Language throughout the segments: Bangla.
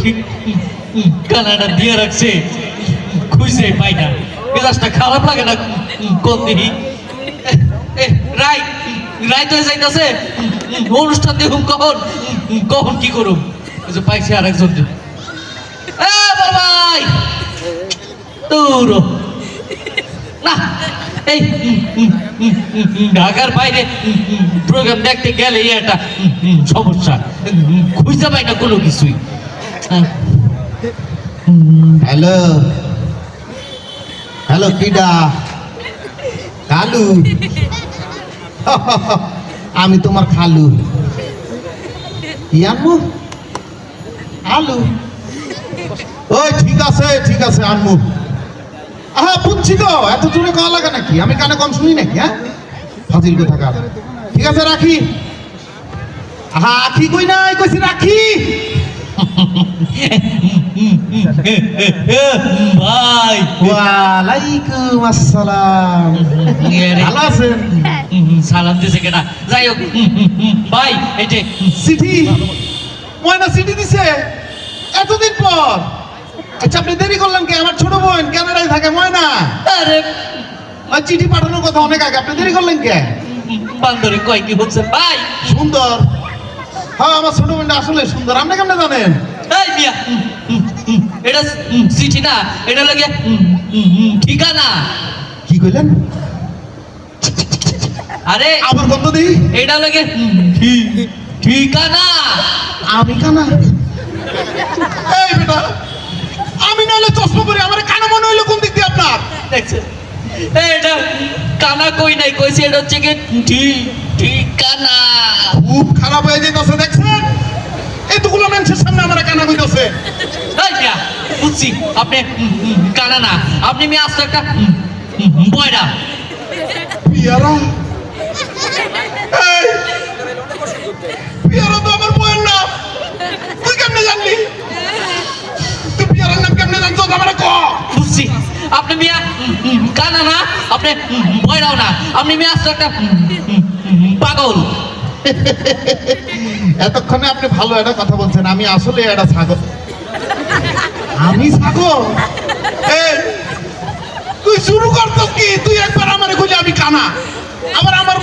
ঠিক কানাডা দিয়ে রাখছে। খুঁজে পাই না। মেজাজটা খারাপ লাগে না কোন দিনই। রাই রাই তো যাইতাছে। অনুষ্ঠান দেখুন কখন? কখন কি করুম? যে পাইছে আর একজন বাবাই দূর না এই ঢাকার বাইরে প্রোগ্রাম দেখতে গেলে একটা সমস্যা। খুঁজতে পাই না কোনো কিছুই। হ্যালো। হ্যালো কিডা কালু আমি তোমার খালু। ইয়ানমু আলু। ওই, ঠিক আছে ঠিক আছে আনমু আহা বুঝছি তো। এত জোরে কওয়া লাগে নাকি? আমি কানে কম শুনি নাকি হ্যাঁ? ফাজিল কথা ঠিক আছে রাখি। আহা আখি কই নাই? কইছি রাখি। ভাই। ওয়ালাইকুম আসসালাম। ভালো আছেন? সালাম দিছে যাই হোক। ভাই এই যে চিঠি ময়না চিঠি দিছে। এতদিন পর। আচ্ছা আপনি দেরি করলেন কে? আমার ছোট বোন কানাডায় থাকে ময়না। আরে আর চিঠি পাঠানোর কথা অনেক আগে। আপনি দেরি করলেন কে? বান্দরে কয় কি হচ্ছে ভাই! সুন্দর। হ্যাঁ আমার ছোট বোনটা আসলে সুন্দর। আপনি কেমনে জানেন? এই মিয়া এটা চিঠি না। এটা লাগে ঠিকানা। কি কইলেন? আরে আবার গন্ধ দিই? এটা লাগে ঠিকানা। আমি কানা। এই বেটা আমি নইলে চশমা পরি আমার কানা মনে হইল কোন দিক দিয়ে আপনার? দেখছেন? এটা কানা কই নাই? কইছে এটা হচ্ছে কি ঠি- ঠিকানা খুব খারাপ হয়ে যেতেছে দেখছেন? এতগুলো মানুষের সামনে আমার কানা কইতেছে। এই মিয়া বুঝছি আপনি কানা না। আপনি মিয়া আসলে একটা বয়রা পিয়ারা। এই পিয়ারা তো আমার বউয়ের নাম। তুই কেমনে জানলি? আমার ক? বুঝছি। আপনি মিয়া কানা না আপনি বয়রাও না। আপনি মিয়া আসলে একটা পাগল। এতক্ষণে আপনি ভালো একটা কথা বলছেন আমি আসলে একটা ছাগল। আমি ছাগল? তুই শুরু করতো কি? তুই একবার আমার কইলি আমি কানা। আবার আমার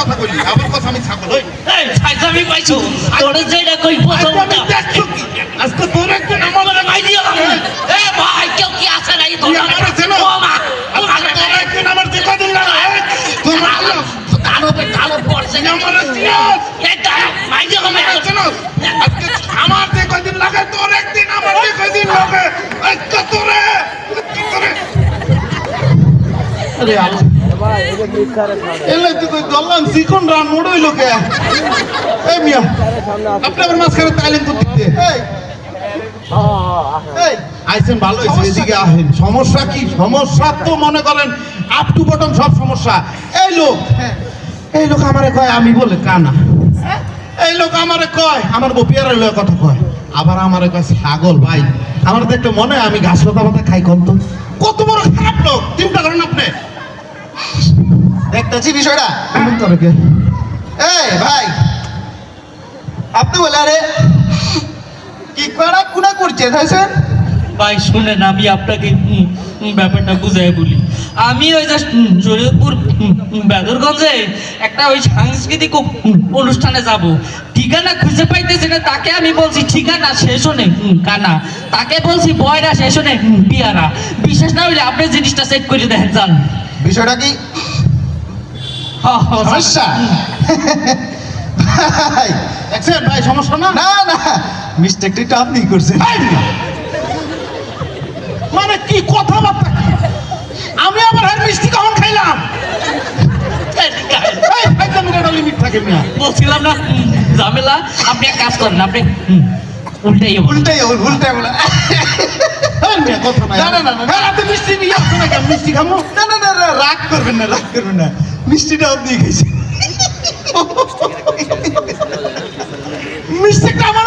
কথা কইলি। আবার কথা আমি ছাগল হই এই ছাইজামি পাইছো। তোরে যেটা কই আজকে আমি তোর আমার আরে এলে তুই কই গল্লান রান মোড় হইল এই মিয়া আপনি আবার মাঝখানে তাইলেন তো দিতে এই। এই। ভালো হয়েছে এদিকে আহেন। সমস্যা কি? সমস্যা তো মনে করেন আপ টু বটম সব সমস্যা। এই লোক এই লোক আমারে কয় আমি বলে কানা। এই লোক আমারে কয় আমার বপিয়ারের কথা কয়। আবার আমারে কয় ছাগল ভাই আমার দেখতে মনে হয় আমি ঘাস লতা পাতা খাই কম তো। কত বড় খারাপ লোক চিন্তা করেন আপনি। দেখতেছি বিষয়টা। এই ভাই আপনি বলে আরে কি করা কুনা করছে হয়েছেন ভাই শুনেন আমি আপনাকে ব্যাপারটা বুঝাই বলি। আমি ওই শরীয়তপুর উম, বেদরগঞ্জে একটা ওই সাংস্কৃতিক অনুষ্ঠানে যাব। ঠিকানা খুঁজে পাইতেছি না তাকে আমি বলছি ঠিকানা শেষ হনে উম, কানা। তাকে বলছি বয়রা শেষ হনে উম, পিয়ারা। বিশেষ না হইলে আপনি জিনিসটা চেক করে দেখেন যান। বিষয়টা কি। সমস্যা ভাই সমস্যা না না না মিস্টেকটা একটু আপনি করছেন মানে কি কথাবার্তা কি আমি মিষ্টি কখন খাইলাম বলছিলাম না ঝামেলা আপনি এক কাজ করেন আপনি না। হ্যাঁ, রাতে মিষ্টি নিয়ে আসছো না মিষ্টি খামো না না না না, রাগ করবেন না রাগ করবেন না। মিষ্টিটা আপনি মিষ্টিটা আমার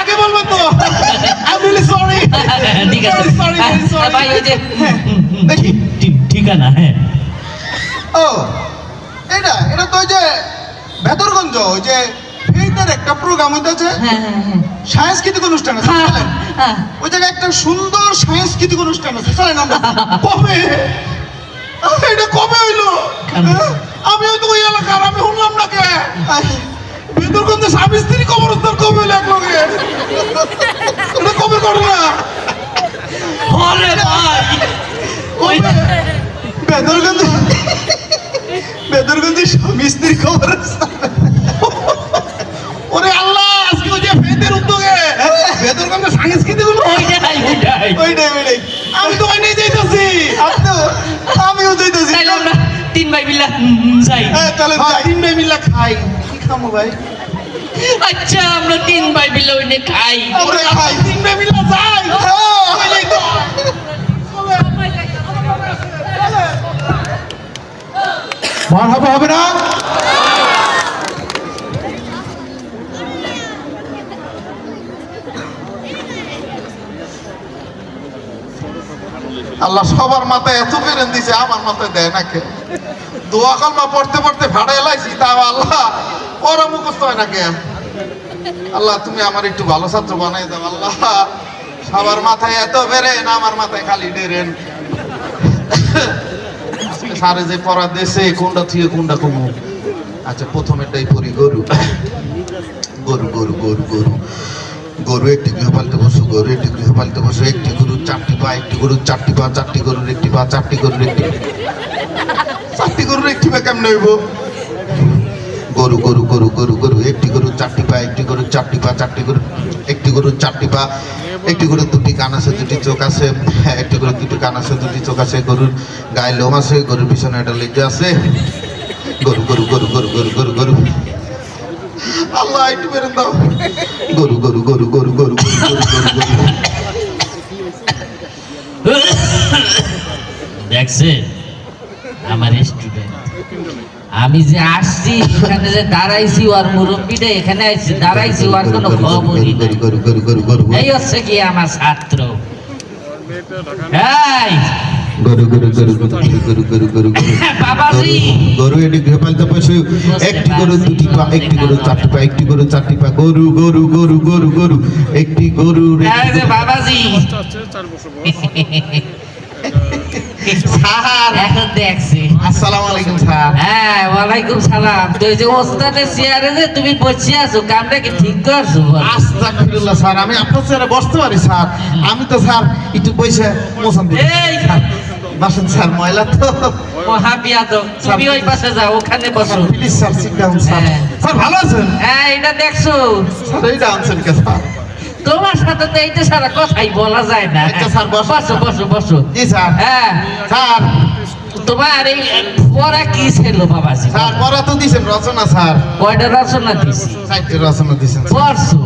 আগে বলব তো। সরি ঠিক আছে. হ্যাঁ, ভাই ওই যে ঠিকানা হ্যাঁ। ও এটা এটা তো ওই যে ভেতরগঞ্জ ওই যে ফেদের একটা প্রোগ্রাম হইতেছে হ্যাঁ হ্যাঁ হ্যাঁ। সাংস্কৃতিক অনুষ্ঠান আছে। ওই জায়গায় একটা সুন্দর সাংস্কৃতিক অনুষ্ঠান আছে চলেন আমরা। কবে? এটা কবে হইল? আমি হয়তো ওই এলাকার আমি শুনলাম না কে? আই, বেদরগঞ্জে স্বামী স্ত্রী কবরস্থান কবে হইল এক লগে এটা কবে ঘটনা বেদরগঞ্জ বেদরগঞ্জে স্বামী স্ত্রী আছে। ওরে আল্লাহ আজকে ওই যে ফেদের উদ্যোগে বেদরগঞ্জে সাংস্কৃতিক অনুষ্ঠান। ওইটাই ওইটাই। ওইটাই ওইটাই। আমি তো ওই নিয়ে যাইতেছি আপনি আমিও যাইতেছি তিন ভাই মিল্লা যাই। হ্যাঁ চলেন হ্যাঁ, তিন ভাই মিল্লা খাই। কি খামো ভাই? আচ্ছা আমরা তিন ভাই মিলে ওইনে খাই। আমরা খাই। তিন ভাই মিল্লা যাই। হ্যাঁ। মারহাবা হবে না? আল্লাহ সবার মাথায় এত পেরেন দিছে, আমার মাথায় দেয় না কে দোয়া কলমা পড়তে পড়তে ভাড়া এলাইছি, তাও আল্লাহ ওরা মুখস্থ হয় না কে আল্লাহ, তুমি আমার একটু ভালো ছাত্র বানাই দাও, আল্লাহ। সবার মাথায় এত বেরেন, আমার মাথায় খালি ডেরেন। সারে যে পড়া দেশে, কোনটা থুয়ে কোনটা কমু? আচ্ছা প্রথমেরটাই পড়ি গরু। গরু গরু গরু গরু। গরু, একটি গৃহপালিত পশু, গরু, একটি গৃহপালিত পশু, একটি গরু, চারটি পা, একটি গরু, চারটি পা, চারটি গরুর একটি পা, চারটি গরুর একটি চারটি গরুর একটি পা কেমন হইব? গরু গরু গরু গরু গরু, একটি গরু, চারটি পা, একটি গরু, চারটি পা, চারটি গরু, একটি গরু, চারটি পা, একটি গরু, দুটি কান আছে, দুটি চোখ আছে, একটি গরু, দুটি কান আছে, দুটি চোখ আছে, গরুর গায়ে লোম আছে, গরুর পিছনে একটা লেজা আছে। গরু গরু গরু গরু গরু ആയിട്ട് ഗുരു ഗുരു ഗുരു ഗുരു ഗുരു আমার স্টুডেন্ট আমি যে আসছি এখানে যে দাঁড়াইছি আর মুরব্বীটা এখানে আসছি দাঁড়াইছি ওর কোন খবর এই হচ্ছে কি আমার ছাত্র। হ্যাঁ গরু গরু গরু গরু গরু গরু গরু গরু গরু এটি গৃহপালিত পশু একটি গরু দুটি পা একটি গরু চারটি পা একটি গরু চারটি পা গরু গরু গরু গরু গরু একটি গরু বাবাজি স্যার এখন দেখছি আসসালামু আলাইকুম স্যার হ্যাঁ ওয়ালাইকুম সালাম তো যে ওস্তাদের চেয়ারে যে তুমি বসে আছো কামটা কি ঠিক করছ আস্তাগফিরুল্লাহ স্যার আমি আপনার চেয়ারে বসতে পারি স্যার আমি তো স্যার একটু দিই এই! স্যার, বাসন স্যার ময়লা তো। তুমি ওই পাশে যাও ওখানে বসো। Please sir sit down sir. হ্যাঁ। স্যার ভালো আছেন? হ্যাঁ এটা দেখছ? স্যার কে স্যার? তোমার সাথে তো এইটা সারা কথাই বলা যায় না। আচ্ছা, স্যার, বসো। বসো বসো জি স্যার। হ্যাঁ। স্যার। তোমার এই পড়া কি ছিল বাবাজি? স্যার পড়া তো দিছেন রচনা স্যার। কয়টা রচনা দিছি? চারটে রচনা দিছেন। পড়ছো?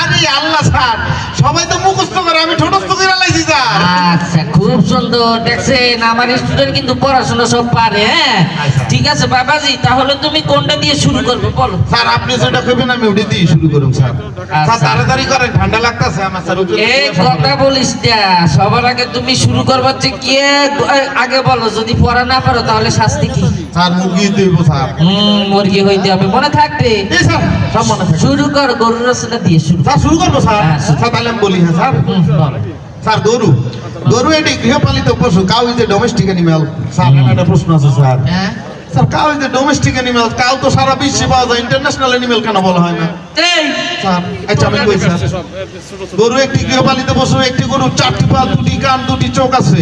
আরে আল্লাহ স্যার। সবাই তো মুখস্থ করে আমি ঠোঁটস্থ করে লাইছি স্যার। আচ্ছা সুন্দর দেখছেন? আমার স্টুডেন্ট কিন্তু পড়াশোনা সব পারে হ্যাঁ? আচ্ছা। ঠিক আছে বাবাজি তাহলে তুমি কোনটা দিয়ে শুরু করবে বলো। স্যার আপনি যেটা কইবেন আমি ওটা দিয়ে শুরু করুন স্যার। স্যার আচ্ছা। তাড়াতাড়ি ঠান্ডা লাগতাছে আমার স্যার এই কথা বলিস না সবার আগে তুমি শুরু করবার যে কে আগে বলো যদি পড়া না পারো তাহলে শাস্তি কি? স্যার মুরগি দিব স্যার। হুম মুরগি হইতে হবে মনে থাকবে? এই স্যার সব মনে থাকে শুরু কর গরু রচনা দিয়ে শুরু স্যার শুরু করব স্যার। হ্যাঁ, স্যার তাহলে আমি বলি হ্যাঁ স্যার। স্যার গরু। গরু এটি গৃহপালিত পশু cow is a domestic animal sir. একটা প্রশ্ন আছে স্যার। হ্যাঁ। Sir cow is a domestic animal cow তো সারা বিশ্বে পাওয়া যায় ইন্টারন্যাশনাল অ্যানিমেল কেন বলা হয় না? এই। স্যার আচ্ছা আমি কই স্যার? গরু একটি গৃহপালিত পশু একটি গরু চারটি পা দুটি কান দুটি চোখ আছে।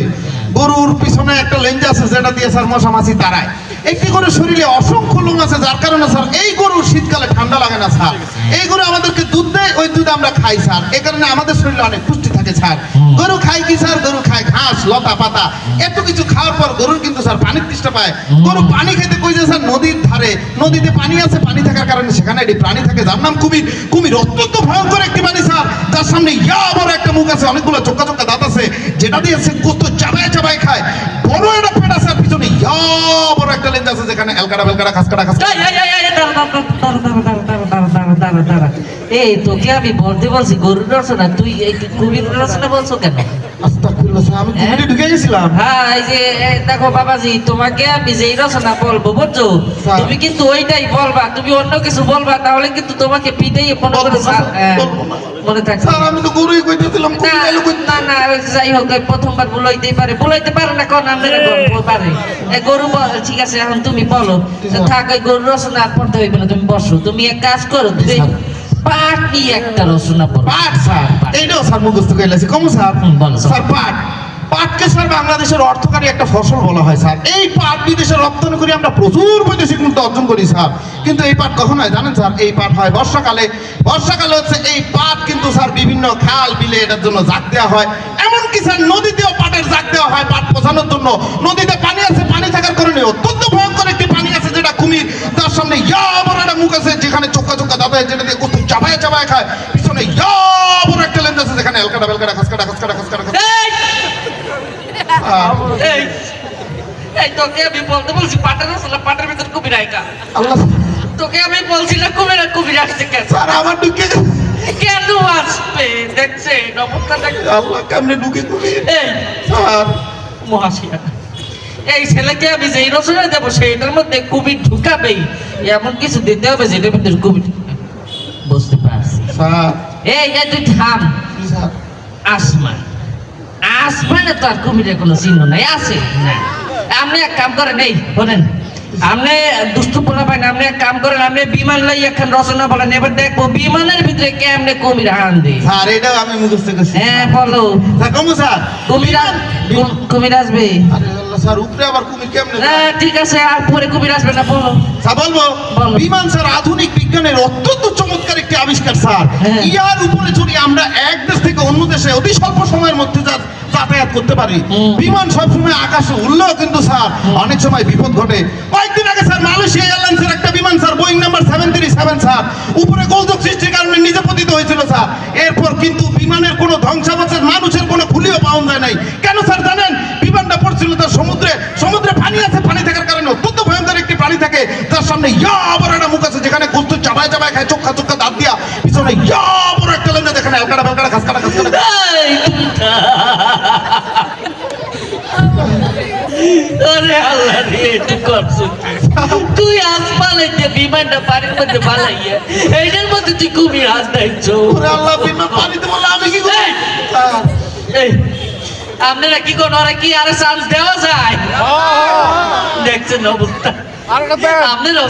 গরুর পিছনে একটা লেঞ্জ আছে যেটা দিয়ে স্যার মশা মাছি তাড়ায়। একটি গরুর শরীরে অসংখ্য লোম আছে যার কারণে স্যার এই গরুর শীতকালে ঠান্ডা লাগে না স্যার। এই গরু আমাদেরকে দুধ দেয় ওই দুধ আমরা খাই স্যার। এই কারণে আমাদের শরীরে অনেক পুষ্টি থাকে স্যার। গরু খায় কি স্যার? গরু খায় ঘাস লতা পাতা। এত কিছু খাওয়ার পর গরুর কিন্তু স্যার পানির তৃষ্ণা পায়। গরু পানি খেতে কই যে স্যার? নদীর ধারে। নদীতে পানি আছে পানি থাকার কারণে সেখানে একটি প্রাণী থাকে। যার নাম কুমির। কুমির অত্যন্ত ভয়ঙ্কর একটি প্রাণী স্যার। যার সামনে ইয়া বড় একটা মুখ আছে অনেকগুলো চোখা চোখা দাঁত আছে যেটা দিয়ে সে কত চাবায় চাবায় খায়। বড় একটা পেট আছে পিছনে ইয়া বড় একটা লেন্স আছে যেখানে এলকাটা বেলকাটা খাসকাটা। খাসকাটা দাঁড়া দাঁড়া। এই তোকে আমি বলতে বলছি গরুর রচনা তুই এই কবির রচনা বলছো কেন? হ্যাঁ, তুমি কিন্তু ওইটাই বলবা তুমি অন্য কিছু বলবা তাহলে কিন্তু তোমাকে পিঠে হ্যাঁ। মনে থাকবে স্যার আমি তো গরুই কইতেছিলাম না কুমির এলো কই না না যাই হোক প্রথমবার বলাইতেই পারে। বলাইতে পারে না কোন আমরা পারে। এই গরু বল- ঠিক আছে এখন তুমি বলো। থাক ওই গরু রচনা আর পড়তে হইবে না তুমি বসো। তুমি এক কাজ করো তুমি পাট নিয়ে একটা রচনা পড়ো। পাট স্যার। এইটাও স্যার মুখস্থ করে লাইছি। কম স্যার। বলো, স্যার। স্যার পাট। পাটকে স্যার বাংলাদেশের অর্থকারী একটা ফসল বলা হয়, স্যার। এই পাট বিদেশে রপ্তানি করে আমরা প্রচুর বৈদেশিক মুদ্রা অর্জন করি, স্যার। কিন্তু এই পাট কখন হয়, জানেন, স্যার? এই পাট হয় বর্ষাকালে। বর্ষাকালে হচ্ছে এই পাট কিন্তু, স্যার, বিভিন্ন খাল বিলে এটার জন্য জাগ দেওয়া হয়। এমনকি, স্যার, নদীতেও পাটের জাগ দেওয়া হয় পাট পচানোর জন্য। নদীতে পানি আছে, পানি থাকার কারণে অত্যন্ত ভয়ঙ্কর একটি পানি আছে, যেটা কুমির, তার সামনে ইয়া বড় একটা মুখ আছে, যেখানে চোখা চোখা দাদা যেটা দিয়ে কত চাপায় চাপায় খায়। পিছনে ইয়া বড় একটা লেন্স আছে, যেখানে এলকাটা বেলকাটা খাসকাটা খাসকাটা খাসকাটা এই এই তোকে আমি বলতে বলছি পাটের রচনা পাটের ভিতর কুমির আইকা তোকে আমি বলছি না কুমির কুমির আসছে কেন? আমার ঢুকে কেন আসবে? দেখছে নমস্কার দেখছে। আল্লাহ কেমনে ঢুকে কুমির? এই মহাশিয়া এই ছেলেকে আমি যেই রচনা দেবো সেইটার মধ্যে কুমির ঢুকাবেই। এমন কিছু দিতে হবে যেটার মধ্যে কুমির বুঝতে পারছি। এই তুই থাম। আসমান। আসমানে তো আর কুমিরের কোনো চিহ্ন নাই আছে? না আপনি এক কাম করেন এই বলেন। আপনি দুষ্টু পোলা আপনি এক কাম করেন আপনি বিমান লাই এখন রচনা বলেন এবার দেখব বিমানের ভিতরে কেমনে কুমির হান দে স্যার এটাও আমি মুখস্থ করছি। হ্যাঁ বলো। স্যার কমু স্যার। কুমির কুমির আসবে। স্যার উপরে আবার কুমির কেমনে হ্যাঁ ঠিক আছে আর পরে কুমির আসবে না বলো। স্যার বলব বিমান স্যার আধুনিক বিজ্ঞানের অত্যন্ত চমৎকার একটি আবিষ্কার স্যার। হ্যাঁ। ইয়ার উপরে যদি আমরা এক দেশ থেকে অন্য দেশে অতি স্বল্প সময়ের মধ্যে যা- করতে পারি। বিমান সবসময় আকাশে উড়লেও কিন্তু স্যার অনেক সময় বিপদ ঘটে। কয়েকদিন আগে স্যার মালয়েশিয়া এয়ারলাইন্সের একটা বিমান sir Boeing number seven three seven sir উপরে গোলযোগ সৃষ্টির কারণে নিজে পতিত হয়েছিল স্যার। এরপর কিন্তু বিমানের কোনো ধ্বংসাবশেষ মানুষের কোনো খুলিও পাওয়া যায় নাই। কেন স্যার জানেন বিমানটা পড়ছিল তার সমুদ্রে সমুদ্রে পানি আছে পানি কারণে অত্যন্ত ভয়ঙ্কর একটি পানি থাকে। তার সামনে ইয়া বড় একটা মুখ আছে যেখানে গোস্ত চাবায় চাবায় খায় চোখা চোখা দাঁত দিয়া। পিছনে ইয়া বড় একটা লেন্স যেখানে এলকাটা বেলকাটা খাসকাটা খাসকাটা। আরে আল্লাহ রে তুই করছ কি? তুই আসমানে যে বিমানটা পানির মধ্যে বালাইয়া এইটার মধ্যে তুই কুমির আল্লাহ বিমান পানিতে বললে আমি কি এই! আপনারা কি কোন ওরা কি আরে চান্স দেওয়া যায়? দেখছেন অবস্থা। আপনারা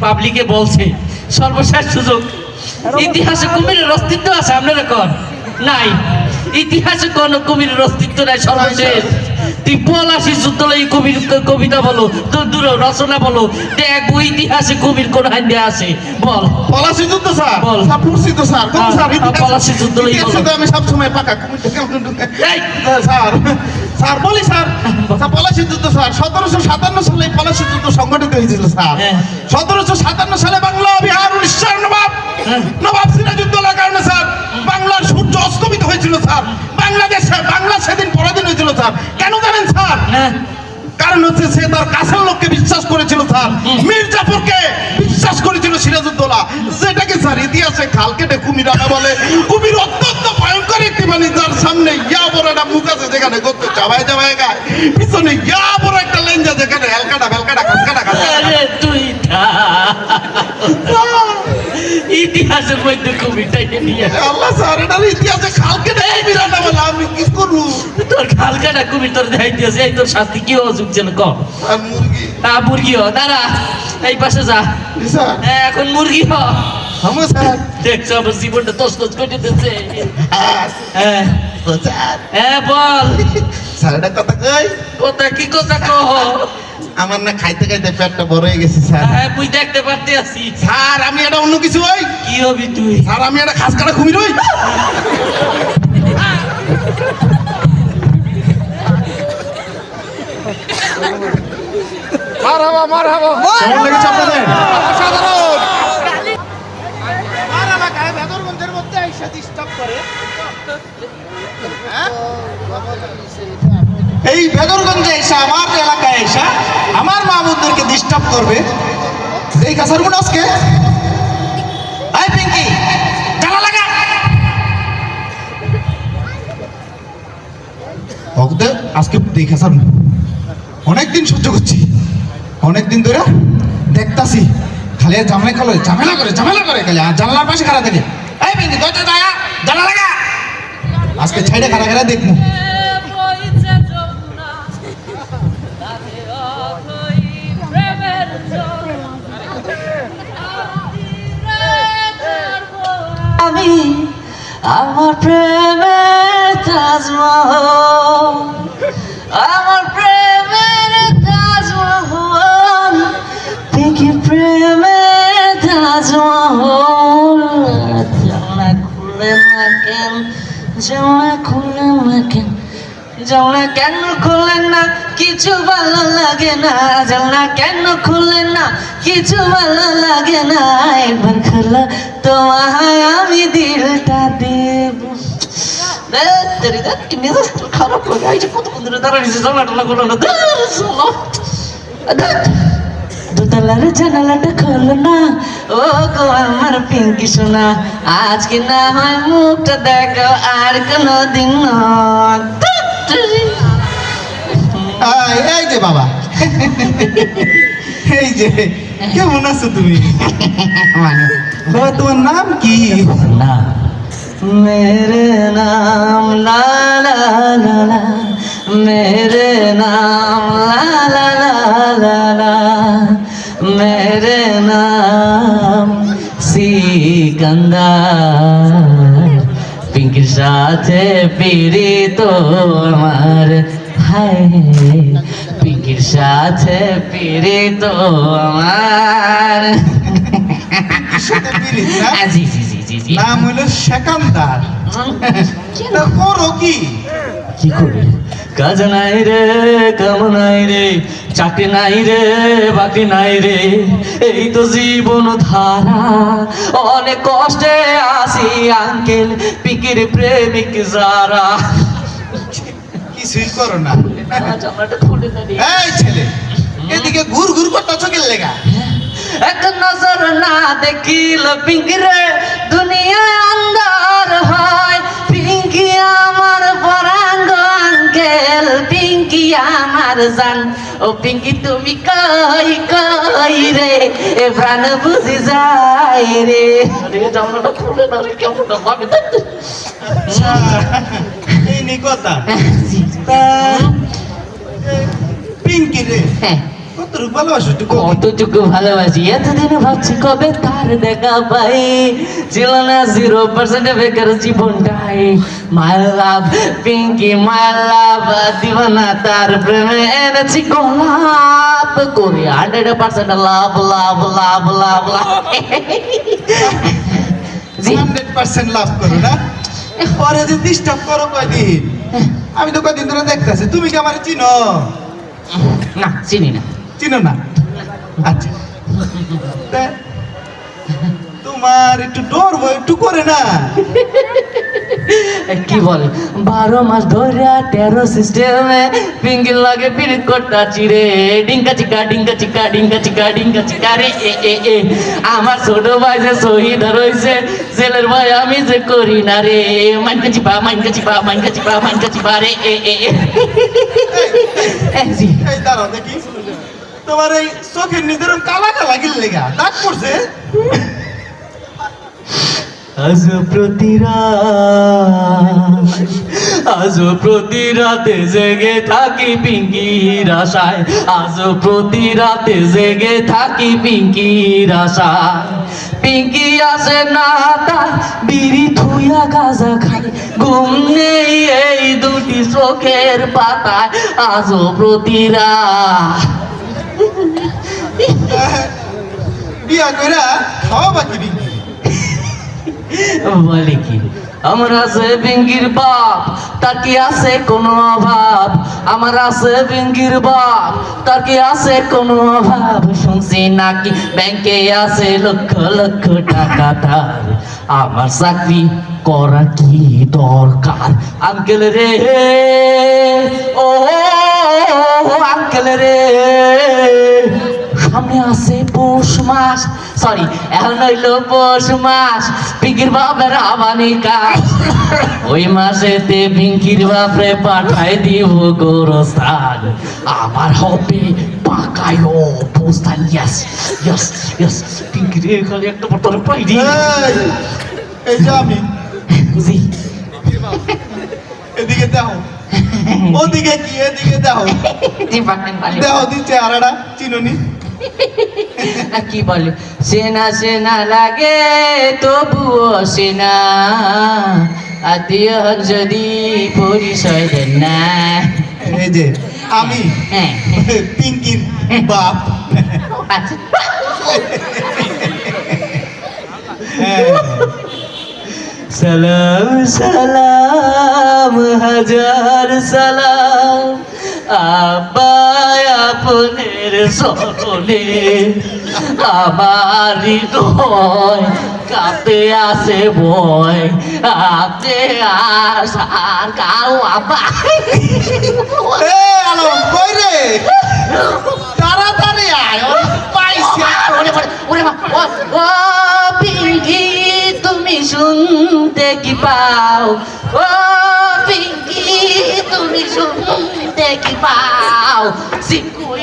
পাবলিকে বলছে সর্বশেষ সুযোগ। ইতিহাসে কুমিরের অস্তিত্ব আছে আপনারা কন? নাই। ইতিহাসে কোন কুমিরের অস্তিত্ব নাই সর্বশেষ। তুই পলাশি যুদ্ধ কবির কবিতা বলো দূর রচনা বলো ইতিহাসে কুমির কোন হাইন্দে আছে বল পলাশি যুদ্ধ স্যার বল। তো স্যার কোন স্যার হ্যাঁ, পলাশি বলো। আমি পাকা ঢুকে এই! হ্যাঁ, স্যার স্যার বলি স্যার পলাশি যুদ্ধ স্যার সতেরোশো সাতান্ন সালে পলাশি যুদ্ধ সংগঠিত হয়েছিল স্যার হ্যাঁ। সতেরোশো সাতান্ন সালে বাংলা বিহার উড়িষ্যার নবাব হ্যাঁ। নবাব সিরাজউদ্দৌলার কারণে স্যার বাংলার সূর্য অস্তমিত হয়েছিল স্যার বাংলাদেশে বাংলা সেদিন পরাধীন হয়েছিল স্যার কেন জানেন স্যার হ্যাঁ কারণ হচ্ছে সে তার কাছের লোককে বিশ্বাস করেছিল স্যার মির্জাপুরকে বিশ্বাস করেছিল সিরাজউদ্দৌলা। যেটাকে স্যার ইতিহাসে খাল কেটে কুমির আনা বলে কুমির অত্যন্ত মানে যার সামনে ইয়া বড় একটা মুখ আছে যেখানে গত চাবায় গায় পিছনে ইয়া বড় একটা লেঞ্জা যেখানে হেলকাটা বেলকাটা খাসকাটা খাসকাটা তুই ইতিহাসের মধ্যে কুমিরটাই নিয়ে আল্লাহ স্যার এটার ইতিহাসে খাল কেটে কুমির বলে আমি কি করব? তোর খালকাটা কুমির তোর দেখাই দিয়েছে এই তোর শাস্তি কি ছিল কম আর মুরগি। তা মুরগি হ দাঁড়া এই পাশে যা। এখন মুরগি হ। আমার স্যার দেখছ আমার জীবনটা তস তস করে দিতেছে। হ্যাঁ, হ্যাঁ তো স্যার বল। স্যার এটা কথা কই? কথা কি কথা কহ? আমার না খাইতে খাইতে পেটটা বড় হয়ে গেছে স্যার। হ্যাঁ মুই দেখতে পারতে আছি। স্যার আমি এটা অন্য কিছু হই। কি হবি তুই? স্যার আমি একটা খাস কাটা কুমির হই। কেমন লেগেছে আপনাদের? আমার এই ভেদরগঞ্জে এসে আমার এলাকায় এসে আমার মাহমুদদেরকে ডিস্টার্ব করবে। এই মনে আজকে? পিঙ্কি জানা আজকে দেখা স্যার অনেকদিন সহ্য করছি। অনেকদিন ধরে দেখতাছি, খালি ঝামেলা খালো ঝামেলা করে ঝামেলা করে খালি জানলার পাশে খারাপ থাকে। এই বিন্দু দরজা দায়া জানলা লাগা। আজকে ছাইডে খারা খারা দেখব আমি আমার প্রেমের তাজমহল আমার প্রেমের তাজমহল দেখি প্রেমের তাজমহল। জানলা খুলে না কেন জানলা খুলে না কেন জানলা কেন খুলে না? কিছু ভালো লাগে না। জানলা কেন খুলে না? কিছু ভালো লাগে না। একবার খোলা তোমায় আমি দিলটা দেব। খারাপ লাগে এই যে কতক্ষণ ধরে দাঁড়াইছে জানলাটা খুলো না। দোতলার জানালাটা খোলো না ও গো আমার পিঙ্কি সোনা আজকে না হয় মুখটা দেখো আর কোনো দিন নয়। ধ্যাৎ, তেরি। আয়, এই যে বাবা এই যে কেমন আছো তুমি বাবা তোমার নাম কি না मेरे नाम ला ला ला ला मेरे नाम ला ला ला ला ला মেরে নাম সিকন্দার পিঙ্কির সাথে পীড়িত আমার হায় পিঙ্কির সাথে পীড়িত আমার জি জি জি জি নাম হলো সেকান্দার করো কি কি করে কাজ নাই রে কাম নাই রে চাকরি নাই রে বাকরি নাই রে। এই তো জীবন ধারা অনেক কষ্টে আসি আঙ্কেল পিকির প্রেমিক যারা। কিছুই করো না। এই ছেলে এদিকে ঘুর ঘুর করতেছো কি লেগা? এক নজর না দেখিল পিঙ্কি রে দুনিয়া আন্দার হয়। আমার জান। ও পিঙ্কি তুমি কই কই রে? এ প্রাণ বুঝি যাই রে। জানলাটা খুলে না রে কেমন ভাবে এই নি কথা। পিঙ্কি রে। হ্যাঁ। কতটুকু ভালোবাসি এতদিন ভাবছি কবে তার দেখা পাই। ছিল না জিরো পার্সেন্ট বেকার জীবনটাই। মাই লাভ পিঙ্কি মাই লাভ দিবানা তার প্রেমে এনেছি গোলাপ। করে hundred percent love love love love love hundred percent love করো না? পরে যে ডিস্টার্ব করো কয়দিন? আমি তো কয়দিন ধরে দেখতেছি। তুমি কি আমার চিনো? না চিনি না। চিনো না? আচ্ছা। তোমার একটু ডর ভয় একটু করে না। কি বলে? বারো মাস ধরে তেরো সিস্টেমে পিঙ্গিল লাগে পিরিত করতা চিরে ডিঙ্কা চিকা ডিঙ্কা চিকা ডিঙ্কা চিকা ডিঙ্কা চিকা রে এ এ এ। আমার ছোট ভাই যে শহীদ রয়েছে জেলের ভাই আমি যে করি না রে। মাইনকা চিপা মাইনকা চিপা মাইনকা চিপা মাইনকা চিপা রে এ এ এ। এই দাঁড়াও দেখি। তোমার এই চোখের নিজের কালা কালা গিল দাগ পড়ছে। আজ প্রতি রাত, আজ প্রতি রাতে জেগে থাকি পিঙ্কির আশায়। আজ প্রতি রাতে জেগে থাকি পিঙ্কির আশায়। পিঙ্কি আসে না তার বিড়ি থুইয়া গাজা খায়। ঘুম নেই এই দুটি চোখের পাতায়। আজ প্রতি রাত বলে কি আমার আছে বিঙ্গির বাপ আছে কোনো অভাব? আমার আছে বিঙ্গির বাপ আছে কোনো অভাব? শুনছি নাকি ব্যাংকে আছে লক্ষ লক্ষ টাকা তার আমার চাকরি করা কি দরকার? আঙ্কেল রে, ও আঙ্কেল রে? সামনে আছে পৌষ মাস। সরি এখন হইল পৌষ মাস। বাবার আবানি কাজ ওই মাসেতে পিঙ্কির বাপরে পাঠাই দিব গোরস্থান। আমার হবে পাকায় অবস্থান। ইয়াস ইয়াস ইয়াস পিঙ্কির খালি একটা পাই দি এই, এই যে আমি। এদিকে দেখো। ওদিকে কি এদিকে পালে দেখো দি চেহারাটা চিনুনি। কি বলে? সেনা সেনা লাগে তবুও সেনা। আত্মীয় যদি পরিচয় দেন না। এই যে আমি হ্যাঁ। পিঙ্কির বাপ। আচ্ছা। হ্যাঁ। সালাম সালাম, হাজার সালাম। আব্বাই আপনের স্মরণে আমার হৃদয় কাঁপতে আসে বয় আপনি আসার কাউ আব্বা। এ আলম, কই রে?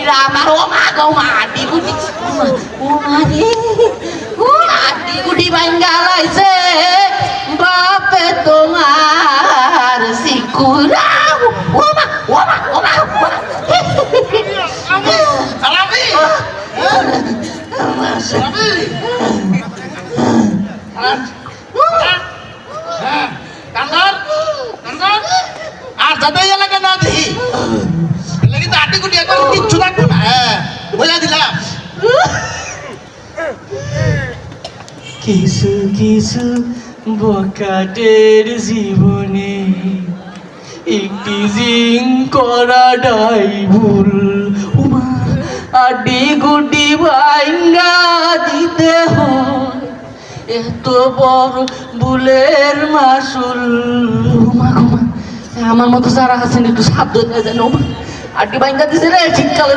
সিকুইরা আমার ও মা গো মা ডিগুটি ও মা রে ও মা ডিগুটি বাঙ্গালাইছে বাপে তোমার সিকুইরা ও মা ও মা ও মা ও মা আর আমি কান্দার কান্দার আর যাতে এলাকা না দেখি লেগে তো আটি কুটি একবার কিচ্ছু থাকব না হ্যাঁ বলে দিলাম কিছু কিছু বকাটের জীবনে একটি জিং করাটাই ভুল উমা আডি গুডি ভাঙ্গা দিতে হয় এত বড় ভুলের মাসুল আমার মতো যারা আছেন একটু সাবধানে যেন আড্ডি ভাঙ্গা দিছে রে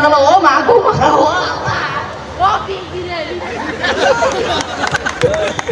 না ও মা গো মা ও Yeah.